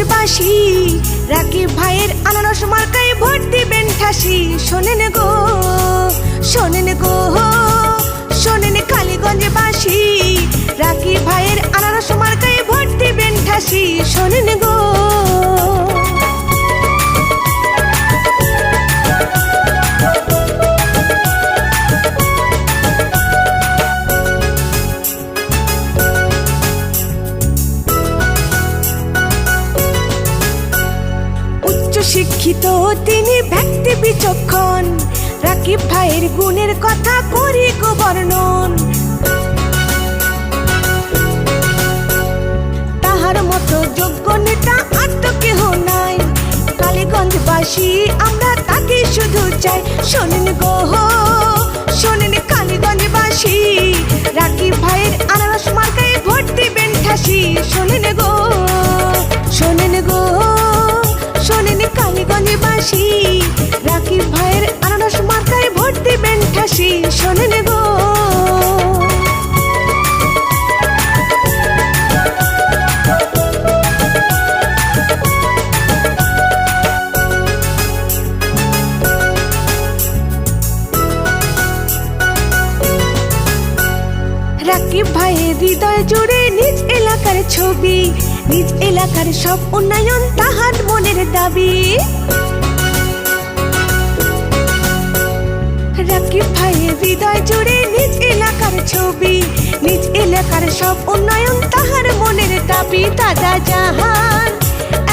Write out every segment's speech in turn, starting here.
গঞ্জবাসী রাকিব ভাইয়ের আনারস মার্কায় ভোট দিবেন ঠাসি। শোনেন গো শোনেন গো, শোনেন কালীগঞ্জবাসী। রাকিব ভাইয়ের আনারস মার্কায় ভোট দিবেন ঠাসি। শিক্ষিত তিনি ব্যক্তি বিচক্ষণ। রাকিব ভাইয়ের গুণের কথা করি বর্ণন। তাহার মতো যোগ্য নেতা আর তো কেহ নাই। কালীগঞ্জবাসী, আমরা তাকে শুধু চাই। শোনেন গো শোনেন কালীগঞ্জবাসী। রাকিব ভাইয়ের আনারস মার্কায় ভোট দিবেন ঠাসি শোনেন গো শোনেন গো রাকিব ভাইয়ের হৃদয় জুড়ে নিজ এলাকার ছবি, নিজ এলাকার সব উন্নয়ন তাহার মনের দাবি। রাকিব ভাইয়ের হৃদয় ছবি। নিজ এলাকার সব উন্নয়ন তাহার মনের দাবি দাদা জাহান।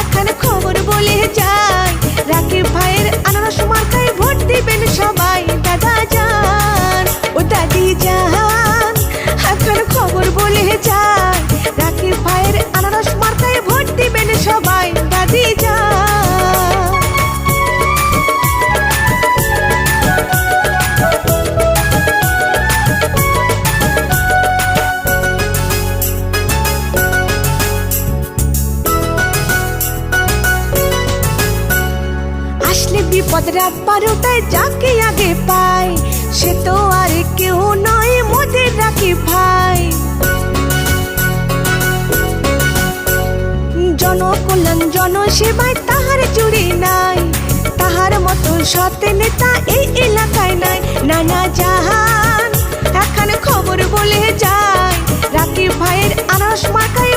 এখন খবর বলে যায়, রাকিব ভাইয়ের আনারস মার্কায় ভোট দিবেন সবাই দাদা যান ও দাদি যান এখন খবর বলে যায়, রাকিব ভাইয়ের আনারস মার্কায় ভোট দিবেন সবাই দাদি যান রাত বারোটায় যাকে আগে পায়, সে তো আর কেউ নয় মোদের রাখি ভাই। জনকল্যাণ জনসেবায় তাহার জুড়ি নাই, তাহার মতো সৎ নেতা এই এলাকায় নাই। নানা জাহান এখন খবর বলে যায়, রাকিব ভাইয়ের আনাস মার্কায়